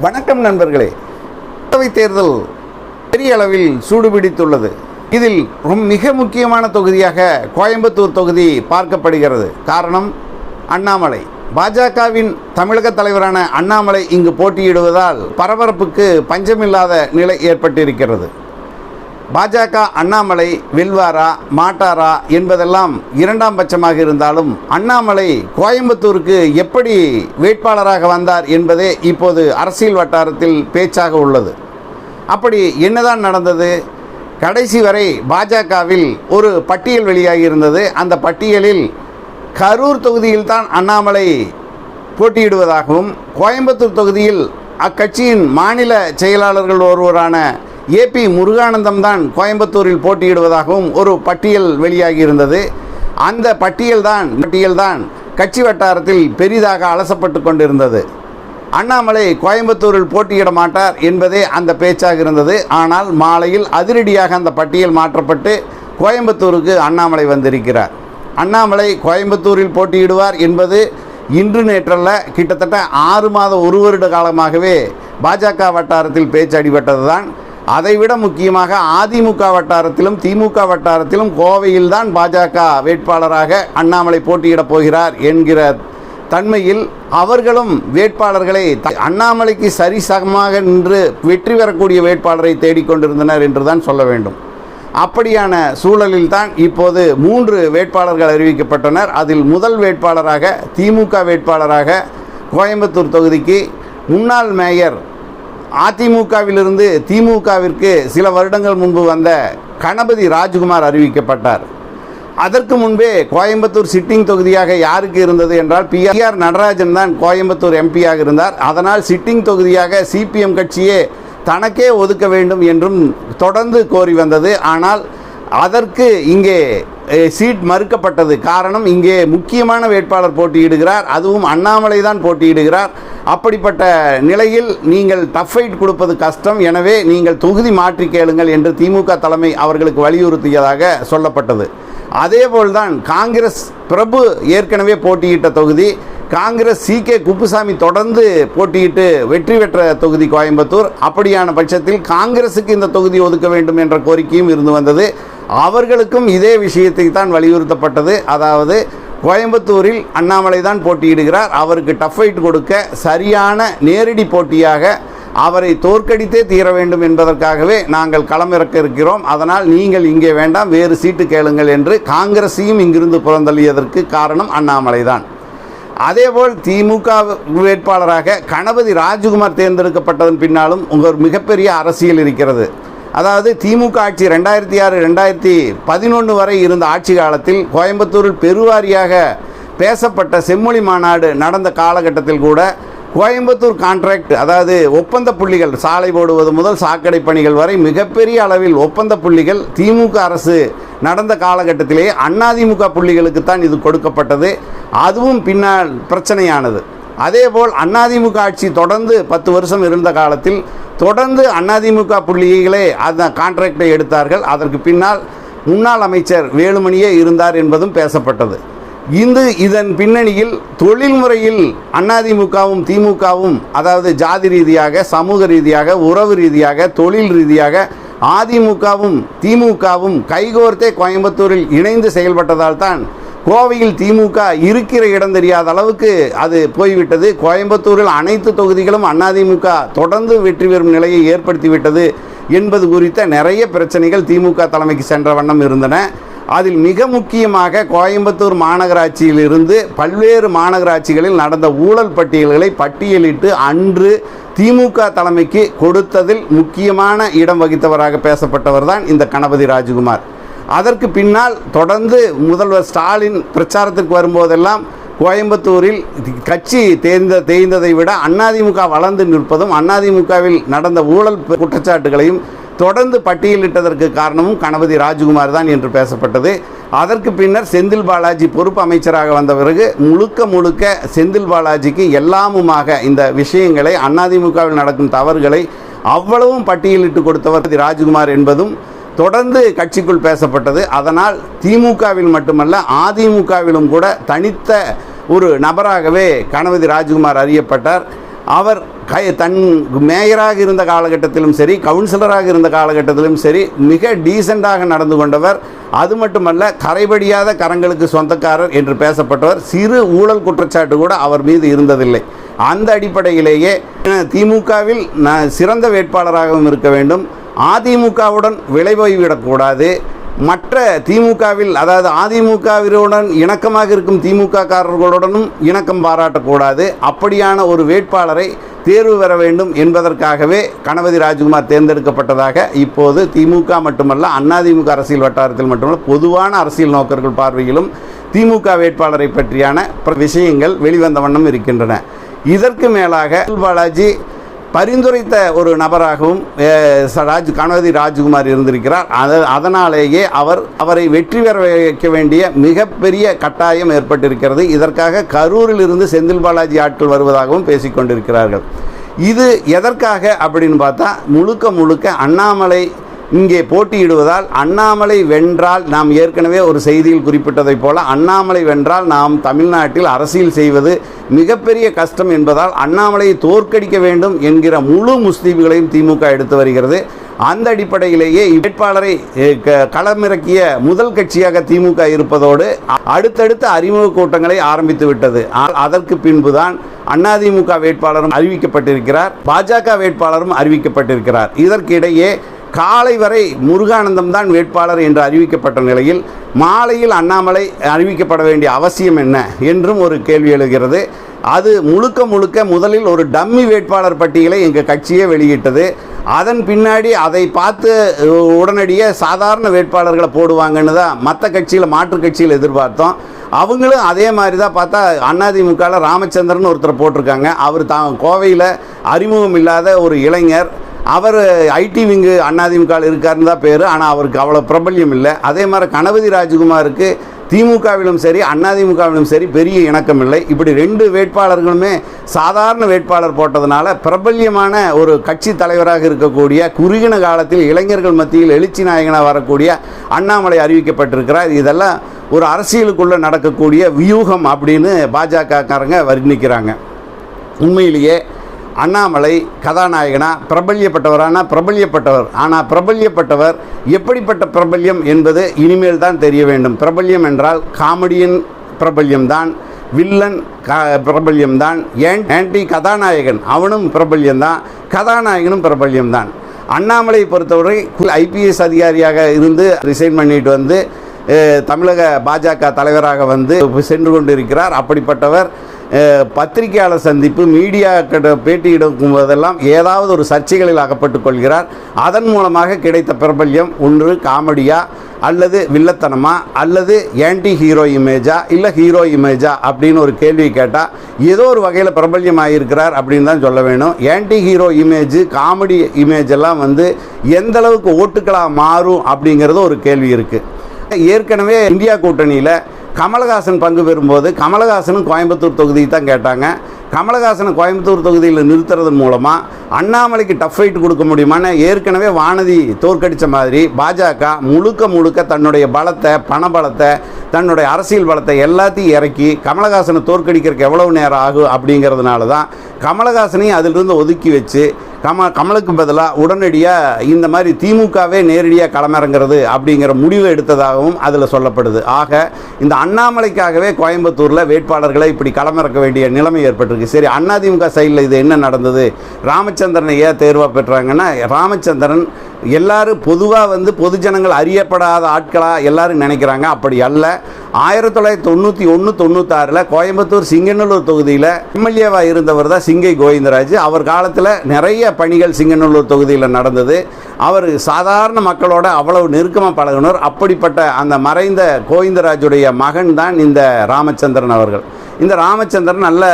வணக்கம் நண்பர்களே. மக்களவைத் தேர்தல் பெரிய அளவில் சூடுபிடித்துள்ளது. இதில் மிக முக்கியமான தொகுதியாக கோயம்புத்தூர் தொகுதி பார்க்கப்படுகிறது. காரணம் அண்ணாமலை. பாஜகவின் தமிழக தலைவரான அண்ணாமலை இங்கு போட்டியிடுவதால் பரபரப்புக்கு பஞ்சமில்லாத நிலை ஏற்பட்டிருக்கிறது. பாஜக அண்ணாமலை வெல்வாரா மாட்டாரா என்பதெல்லாம் இரண்டாம் பட்சமாக இருந்தாலும் அண்ணாமலை கோயம்புத்தூருக்கு எப்படி வேட்பாளராக வந்தார் என்பதே இப்போது அரசியல் வட்டாரத்தில் பேச்சாக உள்ளது. அப்படி என்னதான் நடந்தது? கடைசி வரை பாஜகவில் ஒரு பட்டியல் வெளியாகி இருந்தது. அந்த பட்டியலில் கரூர் தொகுதியில் தான் அண்ணாமலை போட்டியிடுவதாகவும் கோயம்புத்தூர் தொகுதியில் அக்கட்சியின் மாநில செயலாளர்கள் ஒருவரான ஏபி முருகானந்தம் தான் கோயம்புத்தூரில் போட்டியிடுவதாகவும் ஒரு பட்டியல் வெளியாகி இருந்தது அந்த பட்டியல்தான் பட்டியல்தான் கட்சி வட்டாரத்தில் பெரிதாக அலசப்பட்டு கொண்டிருந்தது. அண்ணாமலை கோயம்புத்தூரில் போட்டியிட மாட்டார் என்பதே அந்த பேச்சாக இருந்தது. ஆனால் மாலையில் அதிரடியாக அந்த பட்டியல் மாற்றப்பட்டு கோயம்புத்தூருக்கு அண்ணாமலை வந்திருக்கிறார். அண்ணாமலை கோயம்புத்தூரில் போட்டியிடுவார் என்பது இன்று நேற்றல்ல கிட்டத்தட்ட ஆறு மாத ஒரு வருட காலமாகவே பாஜக வட்டாரத்தில் பேச்சு அடிபட்டது தான் அதைவிட முக்கியமாக அதிமுக வட்டாரத்திலும் திமுக வட்டாரத்திலும் கோவையில்தான் பாஜக வேட்பாளராக அண்ணாமலை போட்டியிடப் போகிறார் என்கிற தன்மையில் அவர்களும் வேட்பாளர்களை த- அண்ணாமலைக்கு சரிசமமாக நின்று வெற்றி பெறக்கூடிய வேட்பாளரை தேடிக்கொண்டிருந்தனர் என்றுதான் சொல்ல வேண்டும். அப்படியான சூழலில்தான் இப்போது மூன்று வேட்பாளர்கள் அறிவிக்கப்பட்டனர். அதில் முதல் வேட்பாளராக திமுக வேட்பாளராக கோயம்புத்தூர் தொகுதிக்கு முன்னாள் மேயர் அதிமுகவிலிருந்து திமுகவிற்கு சில வருடங்கள் முன்பு வந்த கணபதி ராஜ்குமார் அறிவிக்கப்பட்டார். அதற்கு முன்பே கோயம்புத்தூர் சிட்டிங் தொகுதியாக யாருக்கு இருந்தது என்றால் பி ஆர் நடராஜன் தான் கோயம்புத்தூர் எம்பியாக இருந்தார். அதனால் சிட்டிங் தொகுதியாக சிபிஎம் கட்சியே தனக்கே ஒதுக்க வேண்டும் என்றும் தொடர்ந்து கோரி வந்தது. ஆனால் அதற்கு இங்கே சீட் மறுக்கப்பட்டது. காரணம் இங்கே முக்கியமான வேட்பாளர் போட்டியிடுகிறார். அதுவும் அண்ணாமலை தான் போட்டியிடுகிறார். அப்படிப்பட்ட நிலையில் நீங்கள் டஃப் ஃபைட் கொடுப்பது கஷ்டம். எனவே நீங்கள் தொகுதி மாற்றி கேளுங்கள் என்று திமுக தலைமை அவர்களுக்கு வலியுறுத்தியதாக சொல்லப்பட்டது. அதேபோல்தான் காங்கிரஸ் பிரபு ஏற்கனவே போட்டியிட்ட தொகுதி காங்கிரஸ் சி கே குப்புசாமி தொடர்ந்து போட்டியிட்டு வெற்றி பெற்ற தொகுதி கோயம்புத்தூர். அப்படியான பட்சத்தில் காங்கிரசுக்கு இந்த தொகுதி ஒதுக்க வேண்டும் என்ற கோரிக்கையும் இருந்து வந்தது. அவர்களுக்கும் இதே விஷயத்தை தான் வலியுறுத்தப்பட்டது. அதாவது கோயம்புத்தூரில் அண்ணாமலை தான் போட்டியிடுகிறார். அவருக்கு டஃப் ஃபைட் கொடுக்க சரியான நேரடி போட்டியாக அவரை தோற்கடித்தே தீர வேண்டும் என்பதற்காகவே நாங்கள் களமிறக்க இருக்கிறோம். அதனால் நீங்கள் இங்கே வேண்டாம் வேறு சீட்டு கேளுங்கள் என்று காங்கிரஸையும் இங்கிருந்து புறந்தள்ளியதற்கு காரணம் அண்ணாமலை தான். அதேபோல் திமுக வேட்பாளராக கணபதி ராஜகுமார் தேர்ந்தெடுக்கப்பட்டதன் பின்னாலும் உங்கள் மிகப்பெரிய அரசியல் இருக்கிறது. அதாவது திமுக ஆட்சி ரெண்டாயிரத்தி ஆறு ரெண்டாயிரத்தி பதினொன்று வரை இருந்த ஆட்சி காலத்தில் கோயம்புத்தூரில் பெருவாரியாக பேசப்பட்ட செம்மொழி மாநாடு நடந்த காலகட்டத்தில் கூட கோயம்புத்தூர் கான்ட்ராக்ட் அதாவது ஒப்பந்த புள்ளிகள் சாலை போடுவது முதல் சாக்கடை பணிகள் வரை மிகப்பெரிய அளவில் ஒப்பந்த புள்ளிகள் திமுக அரசு நடந்த காலகட்டத்திலேயே அதிமுக புள்ளிகளுக்கு தான் இது கொடுக்கப்பட்டது. அதுவும் பின்னால் பிரச்சனையானது. அதேபோல் அதிமுக ஆட்சி தொடர்ந்து பத்து வருஷம் இருந்த காலத்தில் தொடர்ந்து அதிமுக புள்ளிகளே அந்த கான்ட்ராக்டை எடுத்தார்கள். அதற்கு பின்னால் முன்னாள் அமைச்சர் வேலுமணியே இருந்தார் என்பதும் பேசப்பட்டது. இந்து இதன் பின்னணியில் தொழில்முறையில் அதிமுகவும் திமுகவும் அதாவது ஜாதி ரீதியாக சமூக ரீதியாக உறவு ரீதியாக தொழில் ரீதியாக அதிமுகவும் திமுகவும் கைகோர்த்தே கோயம்புத்தூரில் இணைந்து செயல்பட்டதால் தான் கோவையில் திமுக இருக்கிற இடம் தெரியாத அளவுக்கு அது போய்விட்டது. கோயம்புத்தூரில் அனைத்து தொகுதிகளும் அதிமுக தொடர்ந்து வெற்றி பெறும் நிலையை ஏற்படுத்திவிட்டது என்பது குறித்த நிறைய பிரச்சனைகள் திமுக தலைமைக்கு சென்ற வண்ணம் இருந்தன. அதில் மிக முக்கியமாக கோயம்புத்தூர் மாநகராட்சியிலிருந்து பல்வேறு மாநகராட்சிகளில் நடந்த ஊழல் பட்டியல்களை பட்டியலிட்டு அன்று திமுக தலைமைக்கு கொடுத்ததில் முக்கியமான இடம் வகித்தவராக பேசப்பட்டவர் தான் இந்த கணபதி ராஜகுமார். அதற்கு பின்னால் தொடர்ந்து முதல்வர் ஸ்டாலின் பிரச்சாரத்திற்கு வரும்போதெல்லாம் கோயம்புத்தூரில் கட்சி தேர்ந்த தேய்ந்ததை விட அதிமுக வளர்ந்து நிற்பதும் அதிமுகவில் நடந்த ஊழல் குற்றச்சாட்டுகளையும் தொடர்ந்து பட்டியலிட்டதற்கு காரணமும் கணபதி ராஜ்குமார் தான் என்று பேசப்பட்டது. அதற்கு பின்னர் செந்தில் பாலாஜி பொறுப்பு அமைச்சராக வந்த பிறகு முழுக்க முழுக்க செந்தில் பாலாஜிக்கு எல்லாமுமாக இந்த விஷயங்களை அதிமுகவில் நடக்கும் தவறுகளை அவ்வளவும் பட்டியலிட்டு கொடுத்தவர் ராஜ்குமார் என்பதும் தொடர்ந்து கட்சிக்குள் பேசப்பட்டது. அதனால் திமுகவில் மட்டுமல்ல அதிமுகவிலும் கூட தனித்த ஒரு நபராகவே கணபதி ராஜ்குமார் அறியப்பட்டார். அவர் கை தன் மேயராக இருந்த காலகட்டத்திலும் சரி கவுன்சிலராக இருந்த காலகட்டத்திலும் சரி மிக டீசெண்டாக நடந்து கொண்டவர். அது மட்டுமல்ல கரைபடியாத கரங்களுக்கு சொந்தக்காரர் என்று பேசப்பட்டவர். சிறு ஊழல் குற்றச்சாட்டு கூட அவர் மீது இருந்ததில்லை. அந்த அடிப்படையிலேயே திமுகவில் ந- சிறந்த வேட்பாளராகவும் இருக்க வேண்டும். அதிமுகவுடன் விலை போய்விடக்கூடாது மற்ற திமுகவில் அதாவது அதிமுகவினுடன் இணக்கமாக இருக்கும் திமுக காரர்களுடனும் இணக்கம் பாராட்டக்கூடாது. அப்படியான ஒரு வேட்பாளரை தேர்வு பெற வேண்டும் என்பதற்காகவே கணபதி ராஜ்குமார் தேர்ந்தெடுக்கப்பட்டதாக இப்போது திமுக மட்டுமல்ல அதிமுக அரசியல் வட்டாரத்தில் மட்டுமல்ல பொதுவான அரசியல் நோக்கர்கள் பார்வையிலும் திமுக வேட்பாளரை பற்றியான பிர- விஷயங்கள் வெளிவந்த வண்ணம் இருக்கின்றன. இதற்கு மேலாக பாலாஜி பரிந்துரைத்த ஒரு நபராகவும் ராஜ் கணபதி ராஜ்குமார் இருந்திருக்கிறார். அத அதனாலேயே அவர் அவரை வெற்றி பெற வைக்க வேண்டிய மிகப்பெரிய கட்டாயம் ஏற்பட்டிருக்கிறது. இதற்காக கரூரில் இருந்து செந்தில் பாலாஜி ஆட்கள் வருவதாகவும் பேசிக்கொண்டிருக்கிறார்கள். இது எதற்காக அப்படின்னு பார்த்தா முழுக்க முழுக்க அண்ணாமலை இங்கே போட்டியிடுவதால் அண்ணாமலை வென்றால் நாம் ஏற்கனவே ஒரு செய்தியில் குறிப்பிட்டதைப் போல அண்ணாமலை வென்றால் நாம் தமிழ்நாட்டில் அரசியல் செய்வது மிகப்பெரிய கஷ்டம் என்பதால் அண்ணாமலையை தோற்கடிக்க வேண்டும் என்கிற முழு முஸ்லீம்களையும் திமுக எடுத்து வருகிறது. அந்த அடிப்படையிலேயே வேட்பாளரை க- களமிறக்கிய முதல் கட்சியாக திமுக இருப்பதோடு அடுத்தடுத்த அறிமுக கூட்டங்களை ஆரம்பித்து விட்டது. ஆனால் அதற்கு பின்புதான் அதிமுக வேட்பாளரும் அறிவிக்கப்பட்டிருக்கிறார் பாஜக வேட்பாளரும் அறிவிக்கப்பட்டிருக்கிறார். இதற்கிடையே காலை வரை முருகானந்தம் தான் வேட்பாளர் என்று அறிவிக்கப்பட்ட நிலையில் மாலையில் அண்ணாமலை அறிவிக்கப்பட வேண்டிய அவசியம் என்ன என்றும் ஒரு கேள்வி எழுகிறது. அது முழுக்க முழுக்க முதலில் ஒரு டம்மி வேட்பாளர் பட்டியலை எங்கள் கட்சியே வெளியிட்டது. அதன் பின்னாடி அதை பார்த்து உடனடியே சாதாரண வேட்பாளர்களை போடுவாங்கன்னு தான் மற்ற கட்சியில் மாற்றுக் கட்சியில் எதிர்பார்த்தோம். அவங்களும் அதே மாதிரி தான் பார்த்தா அதிமுகவில் ராமச்சந்திரன் ஒருத்தர் போட்டிருக்காங்க. அவர் தான் கோவையில் அறிமுகம் இல்லாத ஒரு இளைஞர். அவர் ஐடி விங்கு அண்ணாதிமுகவில் இருக்காருன்னு தான் பேர். ஆனால் அவருக்கு அவ்வளோ பிரபல்யம் இல்லை. அதே மாதிரி கணபதி ராஜ்குமாருக்கு திமுகவிலும் சரி அதிமுகவிலும் சரி பெரிய இணக்கம் இல்லை. இப்படி ரெண்டு வேட்பாளர்களுமே சாதாரண வேட்பாளர் போட்டதுனால பிரபல்யமான ஒரு கட்சி தலைவராக இருக்கக்கூடிய குறுகின காலத்தில் இளைஞர்கள் மத்தியில் எழுச்சி நாயகனாக வரக்கூடிய அண்ணாமலை அறிவிக்கப்பட்டிருக்கிறார். இதெல்லாம் ஒரு அரசியலுக்குள்ளே நடக்கக்கூடிய வியூகம் அப்படின்னு பாஜகக்காரங்க வர்ணிக்கிறாங்க. உண்மையிலேயே அண்ணாமலை கதாநாயகனா பிரபல்யப்பட்டவரானா பிரபல்யப்பட்டவர். ஆனால் பிரபல்யப்பட்டவர் எப்படிப்பட்ட பிரபல்யம் என்பது இனிமேல் தான் தெரிய வேண்டும். பிரபல்யம் என்றால் காமெடியின் பிரபல்யம்தான் வில்லன் க பிரபல்யம்தான் ஏன் ஆன்டி கதாநாயகன் அவனும் பிரபல்யம்தான் கதாநாயகனும் பிரபல்யம்தான். அண்ணாமலை பொறுத்தவரை ஐபிஎஸ் அதிகாரியாக இருந்து ரிசைன் பண்ணிட்டு வந்து தமிழக பாஜக தலைவராக வந்து சென்று கொண்டிருக்கிறார். அப்படிப்பட்டவர் பத்திரிகையாளர் சந்திப்பு மீடியா கிட்ட பேட்டியிடும் போதெல்லாம் ஏதாவது ஒரு சர்ச்சைகளில் அகப்பட்டு கொள்கிறார். அதன் மூலமாக கிடைத்த பிரபல்யம் ஒன்று காமெடியா அல்லது வில்லத்தனமா அல்லது ஆன்டி ஹீரோ இமேஜா இல்லை ஹீரோ இமேஜா அப்படின்னு ஒரு கேள்வி கேட்டால் ஏதோ ஒரு வகையில் பிரபல்யம் ஆகியிருக்கிறார் அப்படின்னு தான் சொல்ல வேணும். Anti hero image comedy image எல்லாம் வந்து எந்த அளவுக்கு ஓட்டுக்களாக மாறும் அப்படிங்கிறது ஒரு கேள்வி இருக்குது ஏற்கனவே இந்தியா கூட்டணியில் கமலஹாசன் பங்கு பெறும்போது கமலஹாசனும் கோயம்புத்தூர் தொகுதி தான் கேட்டாங்க. கமலஹாசனை கோயம்புத்தூர் தொகுதியில் நிறுத்துறதன் மூலமாக அண்ணாமலைக்கு டஃப் ஃபைட் கொடுக்க முடியுமான்னு ஏற்கனவே வானதி தோற்கடித்த மாதிரி பாஜக முழுக்க முழுக்க தன்னுடைய பலத்தை பண பலத்தை தன்னுடைய அரசியல் பலத்தை எல்லாத்தையும் இறக்கி கமலஹாசனை தோற்கடிக்கிறதுக்கு எவ்வளவு நேரம் ஆகும் அப்படிங்கிறதுனால தான் கமலஹாசனையும் அதிலிருந்து ஒதுக்கி வச்சு கம கமலுக்கு பதிலாக உடனடியாக இந்த மாதிரி திமுகவே நேரடியாக களமிறங்கிறது அப்படிங்கிற முடிவு எடுத்ததாகவும் அதில் சொல்லப்படுது. ஆக இந்த அண்ணாமலைக்காகவே கோயம்புத்தூரில் வேட்பாளர்களை இப்படி களமிறக்க வேண்டிய நிலைமை ஏற்பட்டிருக்கு. சரி அதிமுக சைடில் இது என்ன நடந்தது? ராமச்சந்திரனை ஏன் தேர்வாக பெற்றாங்கன்னா ராமச்சந்திரன் எல்லாரும் பொதுவாக வந்து பொதுஜனங்கள் அறியப்படாத ஆட்களாக எல்லாரும் நினைக்கிறாங்க. அப்படி அல்ல. ஆயிரத்தி தொள்ளாயிரத்தி தொண்ணூற்றி ஒன்று தொண்ணூத்தாறில் கோயம்புத்தூர் சிங்கநல்லூர் தொகுதியில் எம்எல்ஏவாக இருந்தவர் தான் சிங்கை கோவிந்தராஜ். அவர் காலத்தில் நிறைய பணிகள் சிங்கநல்லூர் தொகுதியில் நடந்தது. அவர் சாதாரண மக்களோட அவ்வளவு நெருக்கமாக பழகினர் அப்படிப்பட்ட அந்த மறைந்த கோவிந்தராஜுடைய மகன் தான் இந்த ராமச்சந்திரன் அவர்கள். இந்த ராமச்சந்திரன் நல்ல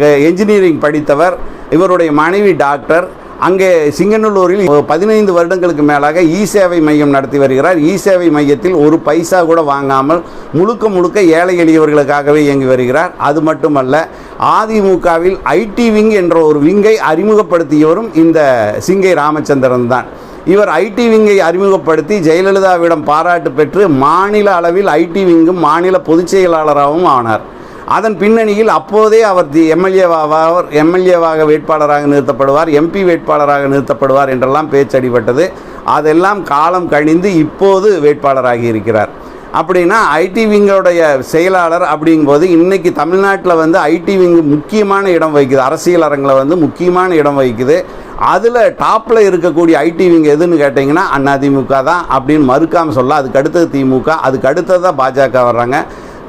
என்ஜினியரிங் படித்தவர். இவருடைய மனைவி டாக்டர். அங்கே சிங்கநல்லூரில் பதினைந்து வருடங்களுக்கு மேலாக இ சேவை மையம் நடத்தி வருகிறார். இ சேவை மையத்தில் ஒரு பைசா கூட வாங்காமல் முழுக்க முழுக்க ஏழை எளியவர்களுக்காகவே இயங்கி வருகிறார். அது மட்டுமல்ல அதிமுகவில் ஐடி விங் என்ற ஒரு விங்கை அறிமுகப்படுத்தியவரும் இந்த சிங்கை ராமச்சந்திரன் தான். இவர் ஐடி விங்கை அறிமுகப்படுத்தி ஜெயலலிதாவிடம் பாராட்டு பெற்று மாநில அளவில் ஐடி விங்கும் மாநில பொதுச் செயலாளராகவும் ஆனார். அதன் பின்னணியில் அப்போதே அவர் தி எம்எல்ஏவாக எம்எல்ஏவாக வேட்பாளராக நிறுத்தப்படுவார் எம்பி வேட்பாளராக நிறுத்தப்படுவார் என்றெல்லாம் பேச்சடிபட்டது அதெல்லாம் காலம் கழிந்து இப்போது வேட்பாளராகி இருக்கிறார். அப்படின்னா ஐடி விங்கோடைய செயலாளர் அப்படிங்கும்போது இன்றைக்கி தமிழ்நாட்டில் வந்து ஐடி விங் முக்கியமான இடம் வகிக்குது. அரசியல் அரங்கில் வந்து முக்கியமான இடம் வகிக்குது. அதில் டாப்பில் இருக்கக்கூடிய ஐடி விங் எதுன்னு கேட்டிங்கன்னா அதிமுக தான் அப்படின்னு மறுக்காமல் சொல்ல அதுக்கு அடுத்தது திமுக அதுக்கு அடுத்தது தான் பாஜக வர்றாங்க.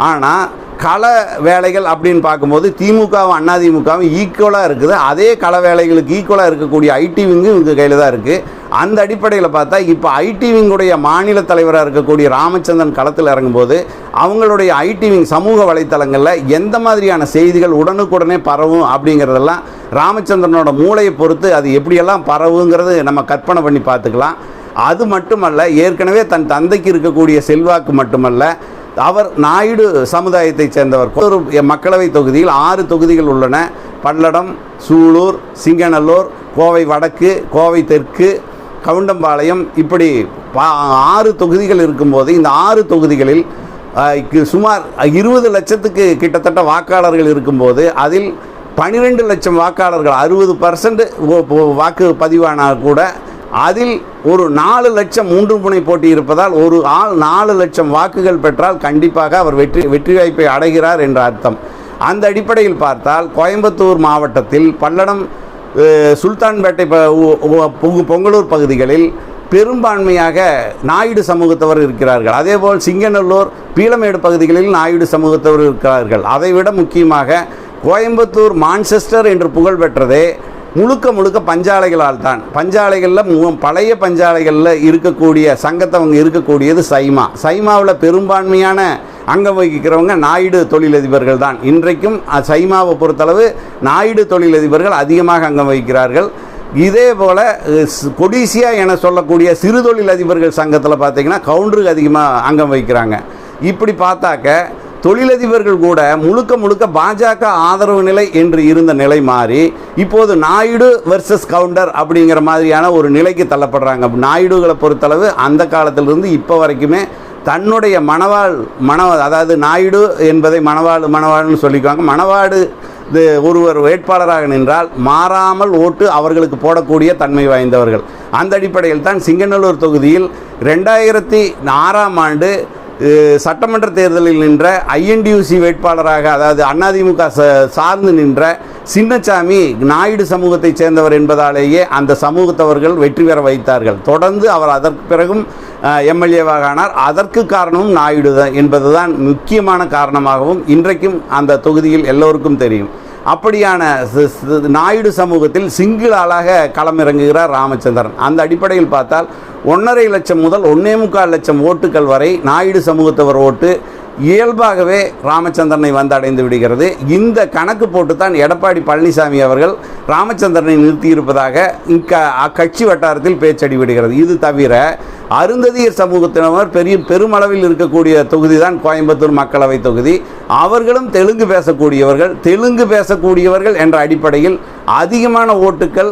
ஆனால் கள வேலைகள் அப்படின்னு பார்க்கும்போது திமுகவும் அதிமுகவும் ஈக்குவலாக இருக்குது. அதே கள வேலைகளுக்கு ஈக்குவலாக இருக்கக்கூடிய ஐடி விங்கும் இவங்க கையில் தான் இருக்குது அந்த அடிப்படையில் பார்த்தா இப்போ ஐடி விங்குடைய மாநில தலைவராக இருக்கக்கூடிய ராமச்சந்திரன் களத்தில் இறங்கும்போது அவங்களுடைய ஐடி விங் சமூக வலைத்தளங்களில் எந்த மாதிரியான செய்திகள் உடனுக்குடனே பரவும் அப்படிங்கிறதெல்லாம் ராமச்சந்திரனோட மூளையை பொறுத்து அது எப்படியெல்லாம் பரவுங்கிறது நம்ம கற்பனை பண்ணி பார்த்துக்கலாம். அது மட்டுமல்ல ஏற்கனவே தன் தந்தைக்கு இருக்கக்கூடிய செல்வாக்கு மட்டுமல்ல அவர் நாயுடு சமுதாயத்தைச் சேர்ந்தவர். ஒரு மக்களவை தொகுதியில் ஆறு தொகுதிகள் உள்ளன. பல்லடம் சூலூர் சிங்கநல்லூர் கோவை வடக்கு கோவை தெற்கு கவுண்டம்பாளையம் இப்படி பா- ஆறு தொகுதிகள் இருக்கும்போது இந்த ஆறு தொகுதிகளில் சுமார் இருபது லட்சத்துக்கு கிட்டத்தட்ட வாக்காளர்கள் இருக்கும்போது அதில் பன்னிரெண்டு லட்சம் வாக்காளர்கள் அறுபது பர்சன்ட் வாக்கு பதிவானால் கூட அதில் ஒரு நாலு லட்சம் மூன்று முனை போட்டி இருப்பதால் ஒரு ஆள் நாலு லட்சம் வாக்குகள் பெற்றால் கண்டிப்பாக அவர் வெற்றி வெற்றி வாய்ப்பை அடைகிறார் என்ற அர்த்தம். அந்த அடிப்படையில் பார்த்தால் கோயம்புத்தூர் மாவட்டத்தில் பல்லடம் சுல்தான்பேட்டை பொங்கு- பொங்கலூர் பகுதிகளில் பெரும்பான்மையாக நாயுடு சமூகத்தவர் இருக்கிறார்கள். அதேபோல் சிங்கநல்லூர் பீளமேடு பகுதிகளில் நாயுடு சமூகத்தவர் இருக்கிறார்கள். அதைவிட முக்கியமாக கோயம்புத்தூர் மான்செஸ்டர் என்று புகழ் பெற்றதே முழுக்க முழுக்க பஞ்சாலைகளால் தான். பஞ்சாலைகளில் மு- பழைய பஞ்சாலைகளில் இருக்கக்கூடிய சங்கத்தவங்க இருக்கக்கூடியது சைமா. சைமாவில் பெரும்பான்மையான அங்கம் வகிக்கிறவங்க நாயுடு தொழிலதிபர்கள் தான். இன்றைக்கும் சைமாவை பொறுத்தளவு நாயுடு தொழிலதிபர்கள் அதிகமாக அங்கம் வகிக்கிறார்கள். இதே போல் கொடிசியா என சொல்லக்கூடிய சிறு தொழிலதிபர்கள் சங்கத்தில் பார்த்தீங்கன்னா கவுண்டருக்கு அதிகமாக அங்கம் வகிக்கிறாங்க. இப்படி பார்த்தாக்க தொழிலதிபர்கள் கூட முழுக்க முழுக்க பாஜக ஆதரவு நிலை என்று இருந்த நிலை மாறி இப்போது நாயுடு வெர்சஸ் கவுண்டர் அப்படிங்கிற மாதிரியான ஒரு நிலைக்கு தள்ளப்படுறாங்க. நாயுடுகளை பொறுத்தளவு அந்த காலத்திலிருந்து இப்போ வரைக்குமே தன்னுடைய மணவாள் மண அதாவது நாயுடு என்பதை மணவாள் மணவாள்னு சொல்லிக்குவாங்க. மணவாடு இது ஒருவர் வேட்பாளராக நின்றால் மாறாமல் ஓட்டு அவர்களுக்கு போடக்கூடிய தன்மை வாய்ந்தவர்கள். அந்த அடிப்படையில் தான் சிங்கநல்லூர் தொகுதியில் ரெண்டாயிரத்தி ஆறாம் ஆண்டு சட்டமன்ற தேர்தலில் நின்ற ஐஎன்டியூசி வேட்பாளராக அதாவது அதிமுக சார்ந்து நின்ற சின்னசாமி நாயுடு சமூகத்தைச் சேர்ந்தவர் என்பதாலேயே அந்த சமூகத்தவர்கள் வெற்றி பெற வைத்தார்கள். தொடர்ந்து அவர் அதற்கு பிறகும் எம்எல்ஏவாக ஆனார். அதற்கு காரணமும் நாயுடு தான் என்பதுதான் முக்கியமான காரணமாகவும் இன்றைக்கும் அந்த தொகுதியில் எல்லோருக்கும் தெரியும். அப்படியான நாயுடு சமூகத்தில் சிங்கிள் ஆளாக களமிறங்குகிறார் ராமச்சந்திரன். அந்த அடிப்படையில் பார்த்தால் ஒன்றரை லட்சம் முதல் ஒன்னே முக்கால் லட்சம் ஓட்டுகள் வரை நாயுடு சமூகத்தவர் ஓட்டு இயல்பாகவே ராமச்சந்திரனை வந்து அடைந்து விடுகிறது. இந்த கணக்கு போட்டு தான் எடப்பாடி பழனிசாமி அவர்கள் ராமச்சந்திரனை நிறுத்தியிருப்பதாக இக்க அக்கட்சி வட்டாரத்தில் பேச்சடி விடுகிறது. இது தவிர அருந்ததியர் சமூகத்தினர் பெரிய பெருமளவில் இருக்கக்கூடிய தொகுதி தான் கோயம்புத்தூர் மக்களவை தொகுதி. அவர்களும் தெலுங்கு பேசக்கூடியவர்கள் தெலுங்கு பேசக்கூடியவர்கள் என்ற அடிப்படையில் அதிகமான ஓட்டுக்கள்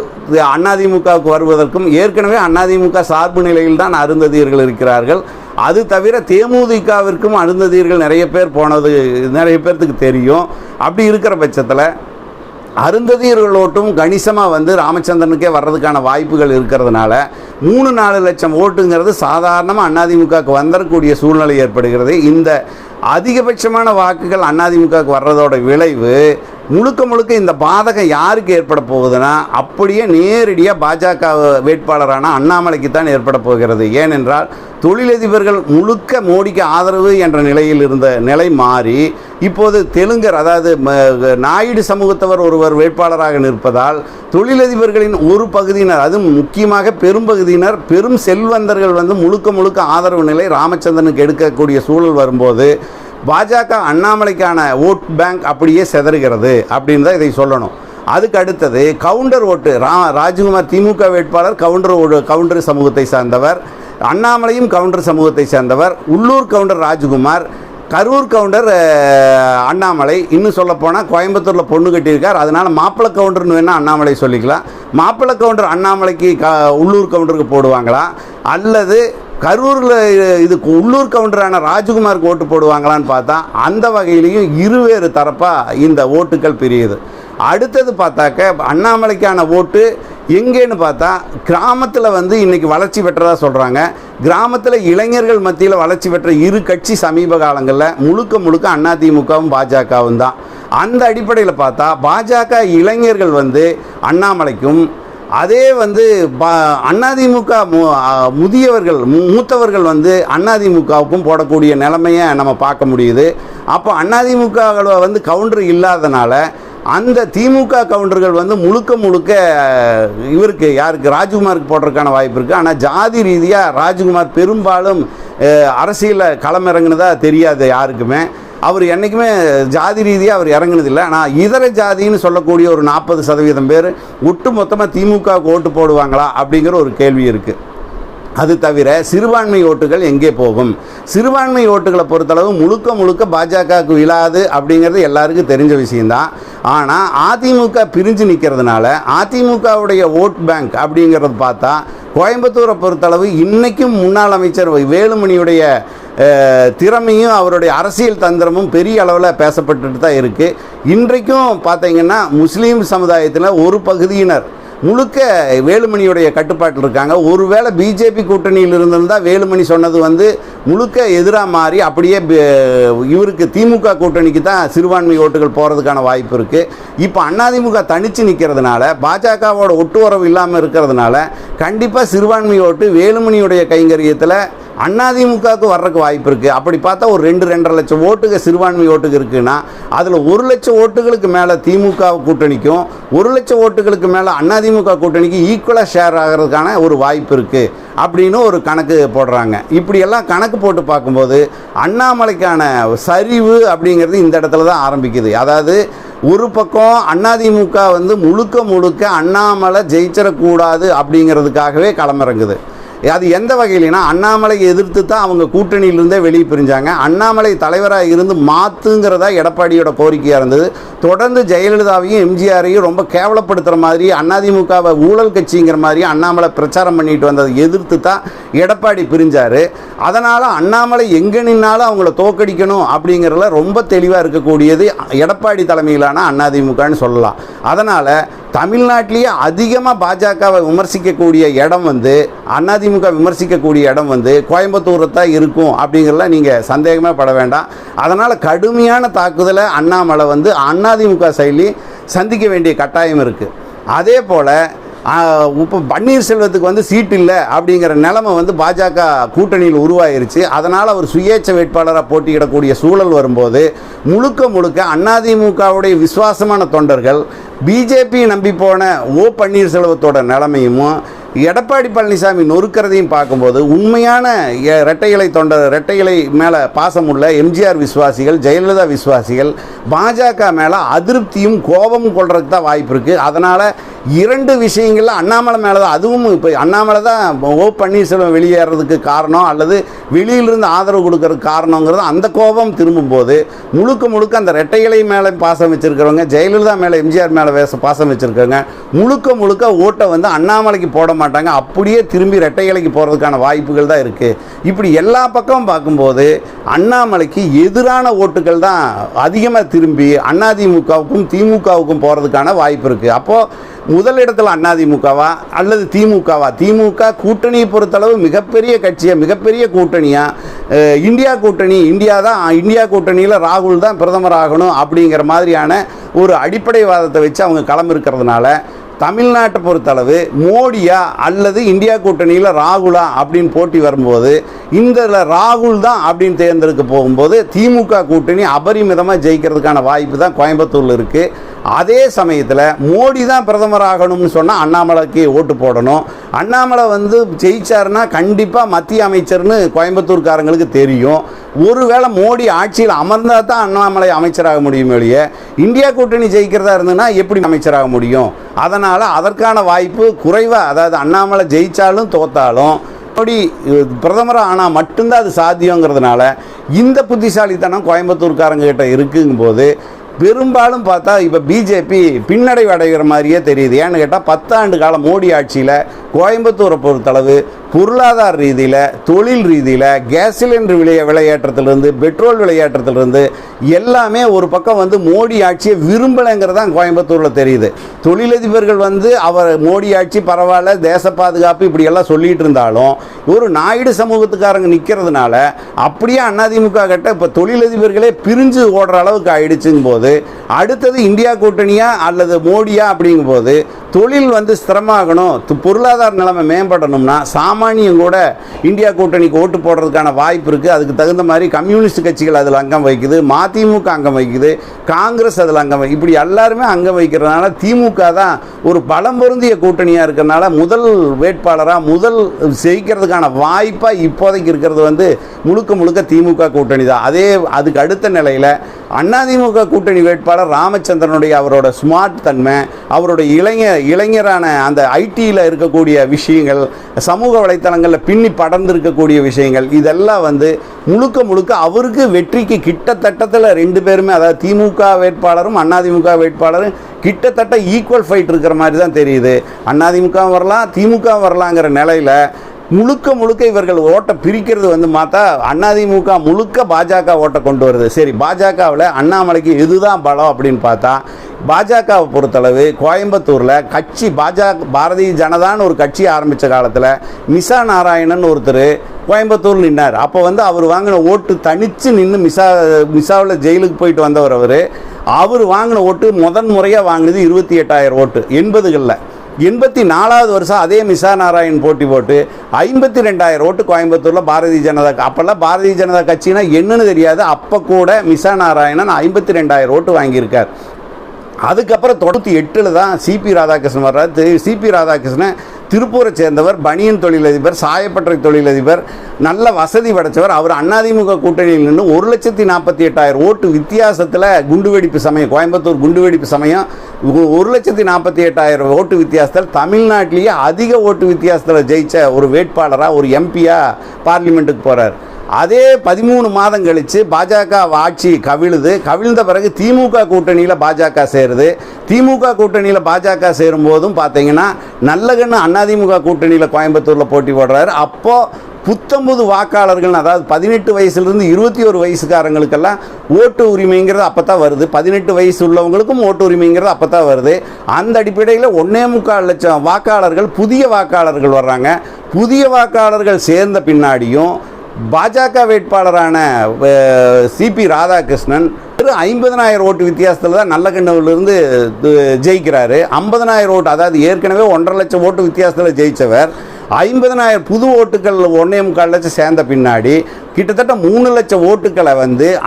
அதிமுகவுக்கு வருவதற்கும் ஏற்கனவே அதிமுக சார்பு நிலையில் தான் அருந்ததியர்கள் இருக்கிறார்கள். அது தவிர தேமுதிகவிற்கும் அருந்ததியர்கள் நிறைய பேர் போனது நிறைய பேர்த்துக்கு தெரியும். அப்படி இருக்கிற பட்சத்தில் அருந்ததியர்களோட்டும் கணிசமாக வந்து ராமச்சந்திரனுக்கே வர்றதுக்கான வாய்ப்புகள் இருக்கிறதுனால மூணு நாலு லட்சம் ஓட்டுங்கிறது சாதாரணமாக அதிமுகவுக்கு வந்துடக்கூடிய சூழ்நிலை ஏற்படுகிறது. இந்த அதிகபட்சமான வாக்குகள் அதிமுகவுக்கு வர்றதோட விளைவு முழுக்க முழுக்க இந்த பாதகம் யாருக்கு ஏற்பட போகுதுன்னா அப்படியே நேரடியாக பாஜக வேட்பாளரான அண்ணாமலைக்கு தான் ஏற்பட போகிறது. ஏனென்றால் தொழிலதிபர்கள் முழுக்க மோடிக்கு ஆதரவு என்ற நிலையில் இருந்த நிலை மாறி இப்போது தெலுங்கர் அதாவது நாயுடு சமூகத்தவர் ஒருவர் வேட்பாளராக நிற்பதால் தொழிலதிபர்களின் ஒரு பகுதியினர் அதுவும் முக்கியமாக பெரும்பகுதியினர் பெரும் செல்வந்தர்கள் வந்து முழுக்க முழுக்க ஆதரவு நிலை ராமச்சந்திரனுக்கு எடுக்கக்கூடிய சூழல் வரும்போது பாஜக அண்ணாமலைக்கான ஓட் பேங்க் அப்படியே செதறுகிறது அப்படின்னு தான் இதை சொல்லணும். அதுக்கு அடுத்தது கவுண்டர் ஓட்டு ரா ராஜ்குமார் திமுக வேட்பாளர் கவுண்டர் ஓ- கவுண்டர் சமூகத்தை சார்ந்தவர் அண்ணாமலையும் கவுண்டர் சமூகத்தை சேர்ந்தவர் உள்ளூர் கவுண்டர் ராஜ்குமார் கரூர் கவுண்டர் அண்ணாமலை. இன்னும் சொல்லப்போனால் கோயம்புத்தூரில் பொண்ணு கட்டியிருக்கார். அதனால் மாப்பிள்ளை கவுண்டர்னு வேணால் அண்ணாமலை சொல்லிக்கலாம். மாப்பிள்ளை கவுண்டர் அண்ணாமலைக்கு க உள்ளூர் கவுண்டருக்கு போடுவாங்களா? அல்லது கரூரில் இதுக்கு உள்ளூர் கவுண்டரான ராஜகுமாருக்கு ஓட்டு போடுவாங்களான்னு பார்த்தா அந்த வகையிலையும் இருவேறு தரப்பாக இந்த ஓட்டுகள் பிரியுது. அடுத்தது பார்த்தாக்க அண்ணாமலைக்கான ஓட்டு எங்கேன்னு பார்த்தா கிராமத்தில் வந்து இன்றைக்கி வளர்ச்சி பெற்றதாக சொல்கிறாங்க கிராமத்தில் இளைஞர்கள் மத்தியில் வளர்ச்சி பெற்ற இரு கட்சி சமீப காலங்களில் முழுக்க முழுக்க அதிமுகவும் பாஜகவும் தான். அந்த அடிப்படையில் பார்த்தா பாஜக இளைஞர்கள் வந்து அண்ணாமலைக்கும் அதே வந்து பா அதிமுக மு முதியவர்கள் மூத்தவர்கள் வந்து அதிமுகவுக்கும் போடக்கூடிய நிலைமையை நம்ம பார்க்க முடியுது. அப்போ அதிமுக வந்து கவுண்டர் இல்லாதனால அந்த திமுக கவுண்டர்கள் வந்து முழுக்க முழுக்க இவருக்கு யாருக்கு ராஜ்குமாருக்கு போடுறதுக்கான வாய்ப்பு இருக்குது ஆனால் ஜாதி ரீதியாக ராஜ்குமார் பெரும்பாலும் அரசியலில் களமிறங்குனதா தெரியாது யாருக்குமே. அவர் என்றைக்குமே ஜாதி ரீதியாக அவர் இறங்கினதில்லை. ஆனால் இதர ஜாதின்னு சொல்லக்கூடிய ஒரு நாற்பது சதவீதம் பேர் ஒட்டு மொத்தமாக திமுகவுக்கு ஓட்டு போடுவாங்களா அப்படிங்கிற ஒரு கேள்வி இருக்குது அது தவிர சிறுபான்மை ஓட்டுகள் எங்கே போகும்? சிறுபான்மை ஓட்டுகளை பொறுத்தளவு முழுக்க முழுக்க பாஜகவுக்கு விழாது அப்படிங்கிறது எல்லாருக்கும் தெரிஞ்ச விஷயந்தான் ஆனால் அதிமுக பிரிஞ்சு நிற்கிறதுனால அதிமுகவுடைய ஓட் பேங்க் அப்படிங்கிறது பார்த்தா கோயம்புத்தூரை பொறுத்தளவு இன்றைக்கும் முன்னாள் அமைச்சர் வேலுமணியுடைய திறமையும் அவருடைய அரசியல் தந்திரமும் பெரிய அளவில் பேசப்பட்டுட்டு தான் இருக்குது இன்றைக்கும் பார்த்தீங்கன்னா முஸ்லீம் சமுதாயத்தில் ஒரு பகுதியினர் முழுக்க வேலுமணியுடைய கட்டுப்பாட்டில் இருக்காங்க. ஒருவேளை பிஜேபி கூட்டணியில் இருந்திருந்தால் வேலுமணி சொன்னது வந்து முழுக்க எதிராக மாறி அப்படியே இவருக்கு திமுக கூட்டணிக்கு தான் சிறுபான்மை ஓட்டுகள் போகிறதுக்கான வாய்ப்பு இருக்குது இப்போ அதிமுக தனித்து நிற்கிறதுனால பாஜகவோட ஒட்டு உறவு இல்லாமல் இருக்கிறதுனால கண்டிப்பாக சிறுபான்மை ஓட்டு வேலுமணியுடைய கைங்கரியத்தில் அதிமுகவுக்கு வர்றதுக்கு வாய்ப்பு இருக்குது அப்படி பார்த்தா ஒரு ரெண்டு ரெண்டரை லட்சம் ஓட்டுக்கு சிறுபான்மை ஓட்டுக்கு இருக்குன்னா அதில் ஒரு லட்சம் ஓட்டுகளுக்கு மேலே திமுக கூட்டணிக்கும் ஒரு லட்சம் ஓட்டுகளுக்கு மேலே அதிமுக கூட்டணிக்கு ஈக்குவலாக ஷேர் ஆகிறதுக்கான ஒரு வாய்ப்பு இருக்குது அப்படின்னு ஒரு கணக்கு போடுறாங்க. இப்படியெல்லாம் கணக்கு போட்டு பார்க்கும்போது அண்ணாமலைக்கான சரிவு அப்படிங்கிறது இந்த இடத்துல தான் ஆரம்பிக்குது. அதாவது ஒரு பக்கம் அதிமுக வந்து முழுக்க முழுக்க அண்ணாமலை ஜெயிச்சிடக்கூடாது அப்படிங்கிறதுக்காகவே களமிறங்குது. அது எந்த வகையிலனா அண்ணாமலை எதிர்த்து தான் அவங்க கூட்டணியிலிருந்தே வெளியே பிரிஞ்சாங்க. அண்ணாமலை தலைவராக இருந்து மாற்றுங்கிறதா எடப்பாடியோட கோரிக்கையாக இருந்தது. தொடர்ந்து ஜெயலலிதாவையும் எம்ஜிஆரையும் ரொம்ப கேவலப்படுத்துகிற மாதிரி அதிமுகவை ஊழல் கட்சிங்கிற மாதிரி அண்ணாமலை பிரச்சாரம் பண்ணிட்டு வந்ததை எதிர்த்து தான் எடப்பாடி பிரிஞ்சார். அதனால் அண்ணாமலை எங்கே நின்னாலும் அவங்கள தோக்கடிக்கணும் அப்படிங்கிறதுல ரொம்ப தெளிவாக இருக்கக்கூடியது எடப்பாடி தலைமையிலான அதிமுகன்னு சொல்லலாம். அதனால் தமிழ்நாட்டிலேயே அதிகமாக பாஜகவை விமர்சிக்கக்கூடிய இடம் வந்து அதிமுக விமர்சிக்கக்கூடிய இடம் வந்து கோயம்புத்தூரை தான் இருக்கும் அப்படிங்கிறதுல நீங்கள் சந்தேகமே பட வேண்டாம். அதனால் கடுமையான தாக்குதலை அண்ணாமலை வந்து அதிமுக சைட்லேயும் சந்திக்க வேண்டிய கட்டாயம் இருக்குது அதே போல் இப்போ பன்னீர்செல்வத்துக்கு வந்து சீட் இல்லை அப்படிங்கிற நிலைமை வந்து பாஜக கூட்டணியில் உருவாயிருச்சு. அதனால் அவர் சுயேட்சை வேட்பாளராக போட்டியிடக்கூடிய சூழல் வரும்போது முழுக்க முழுக்க அதிமுகவுடைய விசுவாசமான தொண்டர்கள் பிஜேபி நம்பி போன ஓ பன்னீர்செல்வத்தோட நிலைமையும் எடப்பாடி பழனிசாமி நொறுக்கிறதையும் பார்க்கும்போது உண்மையான எ- இரட்டை இலை தொண்டர் இரட்டை இலை மேலே பாசமுள்ள எம்ஜிஆர் விசுவாசிகள் ஜெயலலிதா விசுவாசிகள் பாஜக மேலே அதிருப்தியும் கோபமும் கொள்றதுக்கு தான் வாய்ப்பு இருக்குது அதனால் இரண்டு விஷயங்களில் அண்ணாமலை மேலே தான் அதுவும் இப்போ அண்ணாமலை தான் ஓ பன்னீர்செல்வம் வெளியேறதுக்கு காரணம் அல்லது வெளியிலிருந்து ஆதரவு கொடுக்கறதுக்கு காரணங்கிறது அந்த கோபம் திரும்பும்போது முழுக்க முழுக்க அந்த இரட்டை இலை மேலே பாசம் வச்சுருக்கிறவங்க ஜெயலலிதா மேலே எம்ஜிஆர் மேலே வேச பாசம் வச்சுருக்கவங்க முழுக்க முழுக்க ஓட்டை வந்து அண்ணாமலைக்கு போட மாட்டாங்க. அப்படியே திரும்பி ரெட்டை இலைக்கு போகிறதுக்கான வாய்ப்புகள் தான் இருக்குது இப்படி எல்லா பக்கமும் பார்க்கும்போது அண்ணாமலைக்கு எதிரான ஓட்டுகள் தான் அதிகமாக திரும்பி அதிமுகவுக்கும் திமுகவுக்கும் போகிறதுக்கான வாய்ப்பு இருக்குது அப்போது முதலிடத்தில் அதிமுகவா அல்லது திமுகவா? திமுக கூட்டணியை பொறுத்தளவு மிகப்பெரிய கட்சியாக மிகப்பெரிய கூட்டணியாக இந்தியா கூட்டணி இந்தியா தான் இந்தியா கூட்டணியில் ராகுல் தான் பிரதமர் ஆகணும் அப்படிங்கிற மாதிரியான ஒரு அடிப்படை வாதத்தை வச்சு அவங்க களமிருக்கிறதுனால தமிழ்நாட்டை பொறுத்தளவு மோடியா அல்லது இந்தியா கூட்டணியில் ராகுலா அப்படின்னு போட்டி வரும்போது இந்த ராகுல் தான் அப்படின்னு தேர்ந்தெடுக்க போகும்போது திமுக கூட்டணி அபரிமிதமாக ஜெயிக்கிறதுக்கான வாய்ப்பு தான் கோயம்புத்தூரில் இருக்குது அதே சமயத்தில் மோடி தான் பிரதமர் ஆகணும்னு சொன்னால் அண்ணாமலைக்கு ஓட்டு போடணும். அண்ணாமலை வந்து ஜெயிச்சாருன்னா கண்டிப்பாக மத்திய அமைச்சர்னு கோயம்புத்தூர்காரங்களுக்கு தெரியும். ஒருவேளை மோடி ஆட்சியில் அமர்ந்தால் தான் அண்ணாமலை அமைச்சராக முடியும் வெளியே இந்தியா கூட்டணி ஜெயிக்கிறதா இருந்ததுன்னா எப்படி அமைச்சராக முடியும்? அதனால் அதற்கான வாய்ப்பு குறைவாக அதாவது அண்ணாமலை ஜெயித்தாலும் தோத்தாலும் மோடி பிரதமராக ஆனால் மட்டும்தான் அது சாத்தியங்கிறதுனால இந்த புத்திசாலித்தனம் கோயம்புத்தூர்காரங்க கிட்ட இருக்குங்கும்போது பெரும்பாலும் பார்த்தா இப்போ பிஜேபி பின்னடைவு அடைகிற மாதிரியே தெரியுது. ஏன்னு கேட்டால் பத்தாண்டு காலம் மோடி ஆட்சியில் கோயம்புத்தூரை பொறுத்தளவு பொருளாதார ரீதியில் தொழில் ரீதியில் கேஸ் சிலிண்டர் விலைய விலையேற்றத்திலிருந்து பெட்ரோல் விலையேற்றத்திலிருந்து எல்லாமே ஒரு பக்கம் வந்து மோடி ஆட்சியை விரும்பலைங்கிறது தான் கோயம்புத்தூரில் தெரியுது. தொழிலதிபர்கள் வந்து அவர் மோடி ஆட்சி பரவாயில்ல தேச பாதுகாப்பு இப்படியெல்லாம் சொல்லிட்டு இருந்தாலும் ஒரு நாயுடு சமூகத்துக்காரங்க நிற்கிறதுனால அப்படியே அதிமுக கிட்ட இப்போ தொழிலதிபர்களே பிரிஞ்சு ஓடுற அளவுக்கு ஆயிடுச்சுங்கும் போது அடுத்தது இந்தியா கூட்டணியா அல்லது மோடியா அப்படிங்கும்போது தொழில் வந்து ஸ்திரமாகணும் பொருளாதார பொருளாதார நிலைமை மேம்படணும்னா சாமானியம் கூட இந்தியா கூட்டணிக்கு ஓட்டு போடுறதுக்கான வாய்ப்பு இருக்குது அதுக்கு தகுந்த மாதிரி கம்யூனிஸ்ட் கட்சிகள் அதில் அங்கம் வகிக்குது. மதிமுக அங்கம் வகிக்குது. காங்கிரஸ் அதில் அங்கம் வகி- இப்படி எல்லாருமே அங்கம் வகிக்கிறதுனால திமுக தான் ஒரு பலம் பொருந்திய கூட்டணியாக இருக்கிறனால முதல் வேட்பாளராக முதல் ஜெயிக்கிறதுக்கான வாய்ப்பாக இப்போதைக்கு இருக்கிறது வந்து முழுக்க முழுக்க திமுக கூட்டணி தான். அதே அதுக்கு அடுத்த நிலையில் அதிமுக கூட்டணி வேட்பாளர் ராமச்சந்திரனுடைய அவரோட ஸ்மார்ட் தன்மை அவருடைய இளைஞர் இளைஞரான அந்த ஐடியில் இருக்கக்கூடிய விஷயங்கள் சமூக வலைத்தளங்களில் பின்னி படர்ந்து இருக்கக்கூடிய விஷயங்கள் இதெல்லாம் வந்து முழுக்க முழுக்க அவருக்கு வெற்றிக்கு கிட்டத்தட்டத்தில் ரெண்டு பேருமே அதாவது திமுக வேட்பாளரும் அதிமுக வேட்பாளரும் கிட்டத்தட்ட ஈக்குவல் ஃபைட் இருக்கிற மாதிரி தான் தெரியுது. அதிமுக வரலாம் திமுக வரலாங்கிற நிலையில் முழுக்க முழுக்க இவர்கள் ஓட்டை பிரிக்கிறது வந்து பார்த்தா அதிமுக முழுக்க பாஜக ஓட்டை கொண்டு வருது. சரி பாஜகவில் அண்ணாமலைக்கு இதுதான் பலம் அப்படின்னு பார்த்தா பாஜகவை பொறுத்தளவு கோயம்புத்தூரில் கட்சி பாஜக பாரதிய ஜனதான்னு ஒரு கட்சி ஆரம்பித்த காலத்தில் மிசா நாராயணன் ஒருத்தர் கோயம்புத்தூர் நின்னார். அப்போ வந்து அவர் வாங்கின ஓட்டு தனித்து நின்று மிசா மிசாவில் ஜெயிலுக்கு போயிட்டு வந்தவர் அவர். அவர் வாங்கின ஓட்டு முதன் முறையாக வாங்கினது இருபத்தி எட்டாயிரம் ஓட்டு எண்பதுகளில். எண்பத்தி நாலாவது வருஷம் அதே மிசா நாராயண் போட்டி போட்டு ஐம்பத்தி ரெண்டாயிரம் ஓட்டு கோயம்புத்தூரில் பாரதிய ஜனதா அப்போல்லாம் பாரதிய ஜனதா கட்சினா என்னன்னு தெரியாது. அப்போ கூட மிசா நாராயணன் ஐம்பத்தி ரெண்டாயிரம் ஓட்டு வாங்கியிருக்கார். அதுக்கப்புறம் தொண்ணூற்றி எட்டில் தான் சிபி ராதாகிருஷ்ணன் வர்றாரு. சிபி ராதாகிருஷ்ணன் திருப்பூரை சேர்ந்தவர் பனியன் தொழிலதிபர் சாயப்பட்டறை தொழிலதிபர் நல்ல வசதி படைத்தவர் அவர் அதிமுக கூட்டணியில் நின்று ஒரு லட்சத்தி நாற்பத்தி எட்டாயிரம் ஓட்டு வித்தியாசத்தில் குண்டுவெடிப்பு சமயம் கோயம்புத்தூர் குண்டுவெடிப்பு சமயம் ஒரு லட்சத்தி நாற்பத்தி எட்டாயிரம் ஓட்டு வித்தியாசத்தில் தமிழ்நாட்டிலேயே அதிக ஓட்டு வித்தியாசத்தில் ஜெயிச்ச ஒரு வேட்பாளராக ஒரு எம்பியாக பார்லிமெண்ட்டுக்கு போகிறார் அதே பதிமூணு மாதம் கழித்து பாஜக ஆட்சி கவிழுது. கவிழ்ந்த பிறகு திமுக கூட்டணியில் பாஜக சேருது. திமுக கூட்டணியில் பாஜக சேரும் போதும் பார்த்தீங்கன்னா நல்லகண்ணு அதிமுக கூட்டணியில் கோயம்புத்தூரில் போட்டி போடுறாரு. அப்போது புத்தம்புது வாக்காளர்கள் அதாவது பதினெட்டு வயசுலேருந்து இருபத்தி ஒரு வயசுக்காரங்களுக்கெல்லாம் ஓட்டு உரிமைங்கிறது அப்போ தான் வருது. பதினெட்டு வயசு உள்ளவங்களுக்கும் ஓட்டு உரிமைங்கிறது அப்போ தான் வருது. அந்த அடிப்படையில் ஒன்னே முக்கால் லட்சம் வாக்காளர்கள் புதிய வாக்காளர்கள் வர்றாங்க. புதிய வாக்காளர்கள் சேர்ந்த பின்னாடியும் பாஜக வேட்பாளரான சிபி ராதாகிருஷ்ணன் வெறும் ஐம்பதனாயிரம் ஓட்டு வித்தியாசத்தில் தான் நல்லகண்ணூர்லேருந்து ஜெயிக்கிறாரு. ஐம்பதனாயிரம் ஓட்டு அதாவது ஏற்கனவே ஒன்றரை லட்சம் ஓட்டு வித்தியாசத்தில் ஜெயித்தவர் ஐம்பதனாயிரம் புது ஓட்டுகள் ஒன்றே முக்கால் லட்சம் சேர்ந்த பின்னாடி கிட்டத்தட்ட மூணு லட்சம் ஓட்டுக்களை வந்து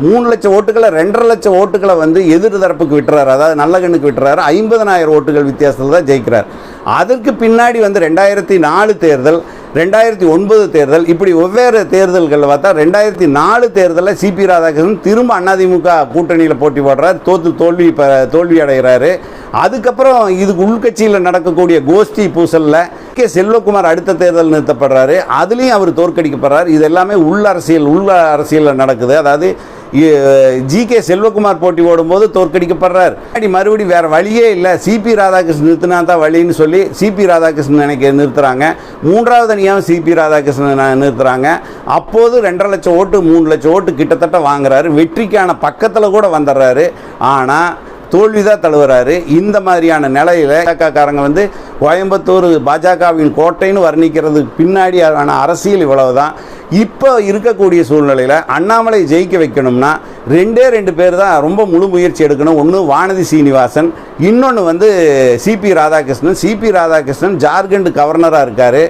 மூணு லட்சம் ஓட்டுக்களை ரெண்டரை லட்சம் ஓட்டுகளை வந்து எதிர் தரப்புக்கு விட்டுறாரு. அதாவது நல்லகண்ணுக்கு விட்டுறாரு. ஐம்பதனாயிரம் ஓட்டுகள் வித்தியாசத்தில் தான் ஜெயிக்கிறார். அதற்கு பின்னாடி வந்து ரெண்டாயிரத்தி நாலு தேர்தல் ரெண்டாயிரத்தி ஒன்பது தேர்தல் இப்படி வெவ்வேறு தேர்தல்கள் பார்த்தா ரெண்டாயிரத்தி நாலு தேர்தலில் சிபி ராதாகிருஷ்ணன் திரும்ப அதிமுக கூட்டணியில் போட்டி போடுறார். தோத்து தோல்வி ப- தோல்வி அடைகிறாரு. அதுக்கப்புறம் இதுக்கு உள்கட்சியில் நடக்கக்கூடிய கோஷ்டி பூசலில் கே செல்வகுமார் அடுத்த தேர்தல் நிறுத்தப்படுறாரு. அதுலேயும் அவர் தோற்கடிக்கப்படுறார். இது எல்லாமே உள் அரசியல் உள்ள அரசியலில் நடக்குது. அதாவது ஜி கே செல்வகுமார் போட்டி ஓடும்போது தோற்கடிக்கப்படுறார். அப்படி மறுபடியும் வேற வழியே இல்லை. சிபி ராதாகிருஷ்ணன் நிறுத்தினா தான் வழின்னு சொல்லி சிபி ராதாகிருஷ்ணன் நினைக்க நிறுத்துறாங்க. மூன்றாவது அணியாகவும் சிபி ராதாகிருஷ்ணன் நிறுத்துகிறாங்க நிறுத்துறாங்க. அப்போது ரெண்டரை லட்சம் ஓட்டு மூணு லட்சம் ஓட்டு கிட்டத்தட்ட வாங்குறாரு. வெற்றிக்கான பக்கத்தில் கூட வந்துடுறாரு. ஆனால் தோல்வி தான் தழுவுறாரு. இந்த மாதிரியான நிலையில் பாஜகக்காரங்க வந்து கோயம்புத்தூர் பாஜகவின் கோட்டைன்னு வர்ணிக்கிறதுக்கு பின்னாடி ஆன அரசியல் இவ்வளவு தான் இப்போ இருக்கக்கூடிய சூழ்நிலையில் அண்ணாமலை ஜெயிக்க வைக்கணும்னா ரெண்டே ரெண்டு பேர் தான் ரொம்ப முழு முயற்சி எடுக்கணும். ஒன்று வானதி சீனிவாசன் இன்னொன்று வந்து சிபி ராதாகிருஷ்ணன். சிபி ராதாகிருஷ்ணன் ஜார்க்கண்ட் கவர்னராக இருக்கார்.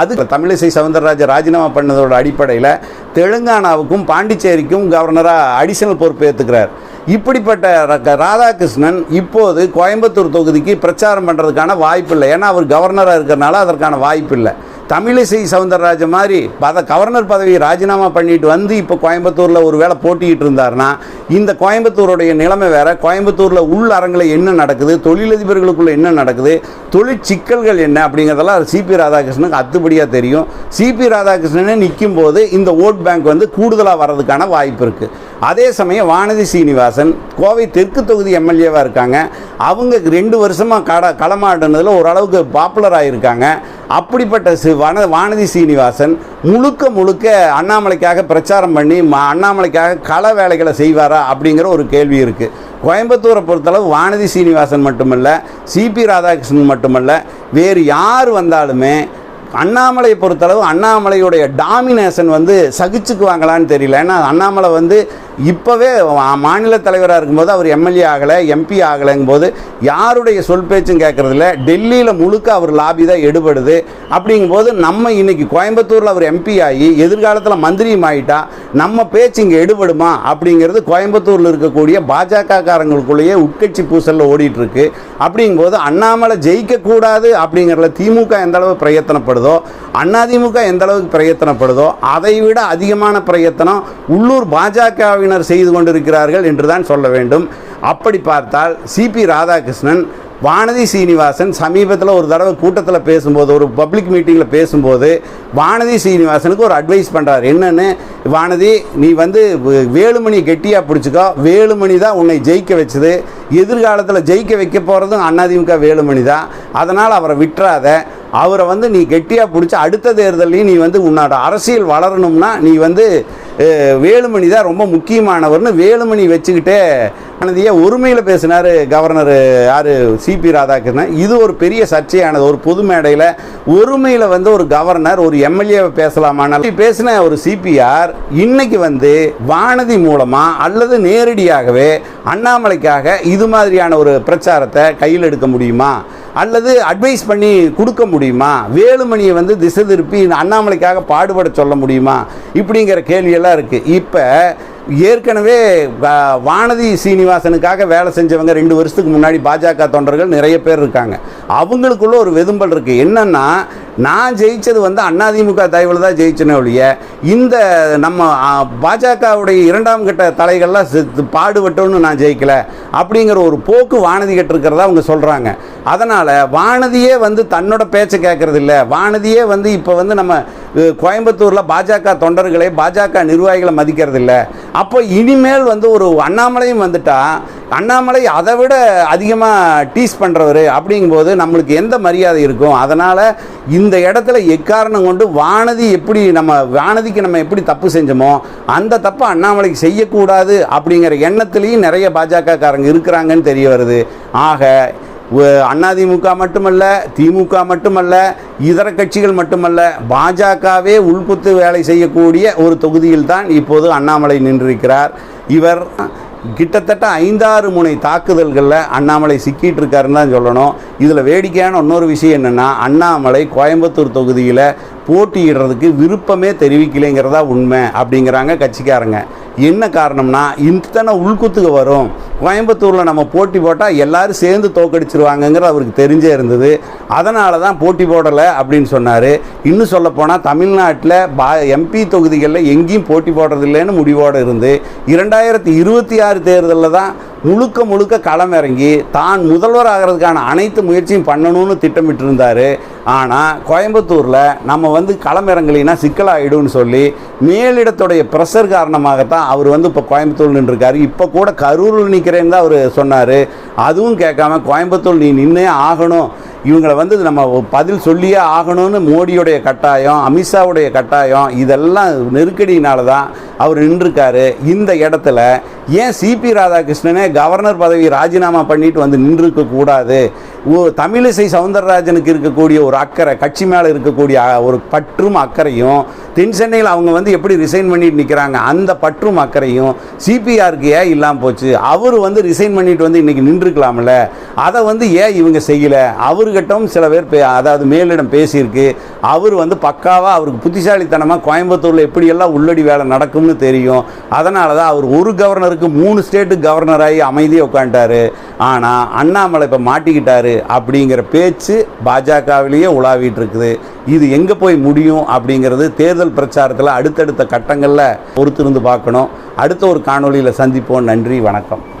அது தமிழிசை சவுந்தரராஜ ராஜினாமா பண்ணதோட அடிப்படையில் தெலுங்கானாவுக்கும் பாண்டிச்சேரிக்கும் கவர்னராக அடிஷனல் பொறுப்பு ஏற்றுக்கிறார் இப்படிப்பட்ட ராதாகிருஷ்ணன் இப்போது கோயம்புத்தூர் தொகுதிக்கு பிரச்சாரம் பண்ணுறதுக்கான வாய்ப்பு இல்லை ஏன்னா அவர் கவர்னராக இருக்கிறனால அதற்கான வாய்ப்பு இல்லை தமிழிசை சவுந்தரராஜன் மாதிரி பத கவர்னர் பதவியை ராஜினாமா பண்ணிட்டு வந்து இப்போ கோயம்புத்தூரில் ஒரு வேளை போட்டிக்கிட்டு இருந்தாருன்னா இந்த கோயம்புத்தூருடைய நிலைமை வேற. கோயம்புத்தூரில் உள் அரங்கில் என்ன நடக்குது? தொழிலதிபர்களுக்குள்ளே என்ன நடக்குது? தொழிற்சிக்கல்கள் என்ன? அப்படிங்கிறதெல்லாம் சிபி ராதாகிருஷ்ணனுக்கு அத்துப்படியாக தெரியும். சிபி ராதாகிருஷ்ணனே நிற்கும் போது இந்த ஓட் பேங்க் வந்து கூடுதலாக வர்றதுக்கான வாய்ப்பு இருக்குது அதே சமயம் வானதி சீனிவாசன் கோவை தெற்கு தொகுதி எம்எல்ஏவாக இருக்காங்க. அவங்க ரெண்டு வருஷமாக கட களமாடினதில் ஓரளவுக்கு பாப்புலர் ஆகியிருக்காங்க அப்படிப்பட்ட சி வன வானதி சீனிவாசன் முழுக்க முழுக்க அண்ணாமலைக்காக பிரச்சாரம் பண்ணி ம அண்ணாமலைக்காக கள வேலைகளை செய்வாரா அப்படிங்கிற ஒரு கேள்வி இருக்குது கோயம்புத்தூரை பொறுத்தளவு வானதி சீனிவாசன் மட்டுமல்ல சிபி ராதாகிருஷ்ணன் மட்டுமல்ல வேறு யார் வந்தாலுமே அண்ணாமலையை பொறுத்தளவு அண்ணாமலையுடைய டாமினேஷன் வந்து சகிச்சுக்குவாங்களான்னு தெரியல. ஏன்னா அண்ணாமலை வந்து இப்போவே மாநில தலைவராக இருக்கும்போது அவர் எம்எல்ஏ ஆகலை எம்பி ஆகலைங்கும் போது யாருடைய சொல் பேச்சும் கேட்குறதில்ல டெல்லியில் முழுக்க அவர் லாபி தான் எடுபடுது. அப்படிங்கும்போது நம்ம இன்னைக்கு கோயம்புத்தூரில் அவர் எம்பி ஆகி எதிர்காலத்தில் மந்திரியும் ஆகிட்டா நம்ம பேச்சு இங்கே எடுபடுமா? அப்படிங்கிறது கோயம்புத்தூரில் இருக்கக்கூடிய பாஜக காரங்களுக்குள்ளேயே உட்கட்சி பூசலில் ஓடிட்டுருக்கு அப்படிங்கும்போது அண்ணாமலை ஜெயிக்கக்கூடாது அப்படிங்கிறதுல திமுக எந்த அளவு பிரயத்தனப்படுதோ அதிமுக எந்த அளவுக்கு பிரயத்தனப்படுதோ அதை விட அதிகமான பிரயத்தனம் உள்ளூர் பாஜகவினர் செய்து கொண்டிருக்கிறார்கள் என்று தான் சொல்ல வேண்டும். அப்படி பார்த்தால் சிபி ராதாகிருஷ்ணன் வானதி சீனிவாசன் சமீபத்தில் ஒரு தடவை கூட்டத்தில் பேசும்போது ஒரு பப்ளிக் மீட்டிங்கில் பேசும்போது வானதி சீனிவாசனுக்கு ஒரு அட்வைஸ் பண்ணுறார் என்னென்னு வானதி நீ வந்து வேலுமணி கெட்டியாக பிடிச்சிக்கோ வேலுமணி தான் உன்னை ஜெயிக்க வச்சது. எதிர்காலத்தில் ஜெயிக்க வைக்க போகிறதும் அதிமுக வேலுமணி தான். அதனால் அவரை விட்டுறாத. அவரை வந்து நீ கெட்டியாக பிடிச்சி அடுத்த தேர்தலையும் நீ வந்து உன்னோட அரசியல் வளரணும்னா நீ வந்து வேலுமணி தான் ரொம்ப முக்கியமானவர்னு வேலுமணி வச்சுக்கிட்டே ஆனதியே ஒருமையில் பேசினார் கவர்னர் யார்? சிபி ராதாகிருஷ்ணன். இது ஒரு பெரிய சர்ச்சையானது. ஒரு பொது மேடையில் ஒருமையில் வந்து ஒரு கவர்னர் ஒரு எம்எல்ஏ பேசலாமான்னு பேசின ஒரு சிபிஆர் இன்னைக்கு வந்து வானதி மூலமாக அல்லது நேரடியாகவே அண்ணாமலைக்காக இது மாதிரியான ஒரு பிரச்சாரத்தை கையில் எடுக்க முடியுமா? அல்லது அட்வைஸ் பண்ணி கொடுக்க முடியுமா? வேலுமணியை வந்து திசை திருப்பி அண்ணாமலைக்காக பாடுபட சொல்ல முடியுமா? இப்படிங்கிற கேள்வியெல்லாம் இருக்குது இப்போ ஏற்கனவே வானதி சீனிவாசனுக்காக வேலை செஞ்சவங்க ரெண்டு வருஷத்துக்கு முன்னாடி பாஜக தொண்டர்கள் நிறைய பேர் இருக்காங்க. அவங்களுக்குள்ள ஒரு வெதும்பல் இருக்குது என்னென்னா நான் ஜெயிச்சது வந்து அதிமுக தயவில் தான் ஜெயிச்சனே ஒழிய இந்த நம்ம பாஜகவுடைய இரண்டாம் கட்ட தலைகள்லாம் செத்து பாடுபட்டோன்னு நான் ஜெயிக்கலை அப்படிங்கிற ஒரு போக்கு வானதி கட்டிருக்கிறதா அவங்க சொல்கிறாங்க அதனால் வானதியே வந்து தன்னோட பேச்சை கேட்குறதில்ல வானதியே வந்து இப்போ வந்து நம்ம கோயம்புத்தூரில் பாஜக தொண்டர்களை பாஜக நிர்வாகிகளை மதிக்கிறது இல்ல அப்போ இனிமேல் வந்து ஒரு அண்ணாமலையும் வந்துட்டால் அண்ணாமலை அதை விட அதிகமாக டீஸ் பண்ணுறவர் அப்படிங்கும்போது நம்மளுக்கு எந்த மரியாதை இருக்கும்? அதனால் இந்த இடத்துல எக்காரணம் கொண்டு வானதி எப்படி நம்ம வானதிக்கு நம்ம எப்படி தப்பு செஞ்சோமோ அந்த தப்பை அண்ணாமலைக்கு செய்யக்கூடாது அப்படிங்கிற எண்ணத்துலேயும் நிறைய பாஜக காரங்க இருக்கிறாங்கன்னு தெரிய வருது. ஆக அதிமுக மட்டுமல்ல திமுக மட்டுமல்ல இதர கட்சிகள் மட்டுமல்ல பாஜகவே உள்குத்து வேலை செய்யக்கூடிய ஒரு தொகுதியில் தான் இப்போது அண்ணாமலை நின்றிருக்கிறார். இவர் கிட்டத்தட்ட ஐந்தாறு முனை தாக்குதல்களில் அண்ணாமலை சிக்கிட்டு இருக்காருன்னு தான் சொல்லணும். இதில் வேடிக்கையான இன்னொரு விஷயம் என்னென்னா அண்ணாமலை கோயம்புத்தூர் தொகுதியில் போட்டியிடுறதுக்கு விருப்பமே தெரிவிக்கலைங்கிறதா உண்மை அப்படிங்கிறாங்க கட்சிக்காரங்க. என்ன காரணம்னா இத்தனை உள்குத்துக்கு வரும். கோயம்புத்தூரில் நம்ம போட்டி போட்டால் எல்லாரும் சேர்ந்து தோக்கடிச்சிருவாங்கங்கிறது அவருக்கு தெரிஞ்சே இருந்தது. அதனால தான் போட்டி போடலை அப்படின்னு சொன்னார். இன்னும் சொல்லப்போனால் தமிழ்நாட்டில் பா எம்பி தொகுதிகளில் எங்கேயும் போட்டி போடுறதில்லைன்னு முடிவோடு இருந்து இரண்டாயிரத்தி இருபத்தி ஆறு தேர்தலில் தான் முழுக்க முழுக்க களம் இறங்கி தான் முதல்வர் ஆகிறதுக்கான அனைத்து முயற்சியும் பண்ணணும்னு திட்டமிட்டிருந்தார். ஆனால் கோயம்புத்தூரில் நம்ம வந்து களம் இறங்கலைன்னா சொல்லி மேலிடத்துடைய ப்ரெஷர் காரணமாகத்தான் அவர் வந்து இப்போ கோயம்புத்தூர் நின்றுருக்காரு. இப்போ கூட கரூரில் நிற்கிறேன்னு தான் அவர் சொன்னார். அதுவும் கேட்காம கோயம்புத்தூர் நீ நின்னே ஆகணும். இவங்களை வந்து நம்ம பதில் சொல்லியே ஆகணும்னு மோடியுடைய கட்டாயம் அமித்ஷாவுடைய கட்டாயம் இதெல்லாம் நெருக்கடியினால தான் அவர் நின்றுருக்காரு. இந்த இடத்துல ஏன் சிபி ராதாகிருஷ்ணனே கவர்னர் பதவி ராஜினாமா பண்ணிட்டு வந்து நின்றுக்க கூடாது தமிழிசை சவுந்தரராஜனுக்கு இருக்கக்கூடிய ஒரு அக்கறை கட்சி மேலே இருக்கக்கூடிய ஒரு பற்றும் அக்கறையும் தென் சென்னையில் அவங்க வந்து எப்படி ரிசைன் பண்ணிட்டு நிற்கிறாங்க அந்த பற்றும் அக்கறையும் சிபிஆருக்கு ஏன் இல்லாமல் போச்சு? அவர் வந்து ரிசைன் பண்ணிட்டு வந்து இன்னைக்கு நின்றுக்கலாம்ல? அதை வந்து ஏன் இவங்க செய்யலை? அவர்கிட்டவும் சில பேர் பே அதாவது மேலிடம் பேசியிருக்கு. அவர் வந்து பக்காவாக அவருக்கு புத்திசாலித்தனமாக கோயம்புத்தூரில் எப்படியெல்லாம் உள்ளடி வேலை நடக்கும்னு தெரியும். அதனால தான் அவர் ஒரு கவர்னருக்கு மூணு ஸ்டேட்டு கவர்னராகி அமைதியாக உட்காந்துட்டாரு ஆனால் அண்ணாமலை இப்போ மாட்டிக்கிட்டாரு. அப்படிங்கிற பேச்சு பாஜகவிலேயே உலாவிட்டு இருக்குது. இது எங்கே போய் முடியும் அப்படிங்கிறது தேர்தல் பிரச்சாரத்தில் அடுத்தடுத்த கட்டங்களில் பொறுத்திருந்து பார்க்கணும். அடுத்த ஒரு காணொலியில் சந்திப்போம். நன்றி வணக்கம்.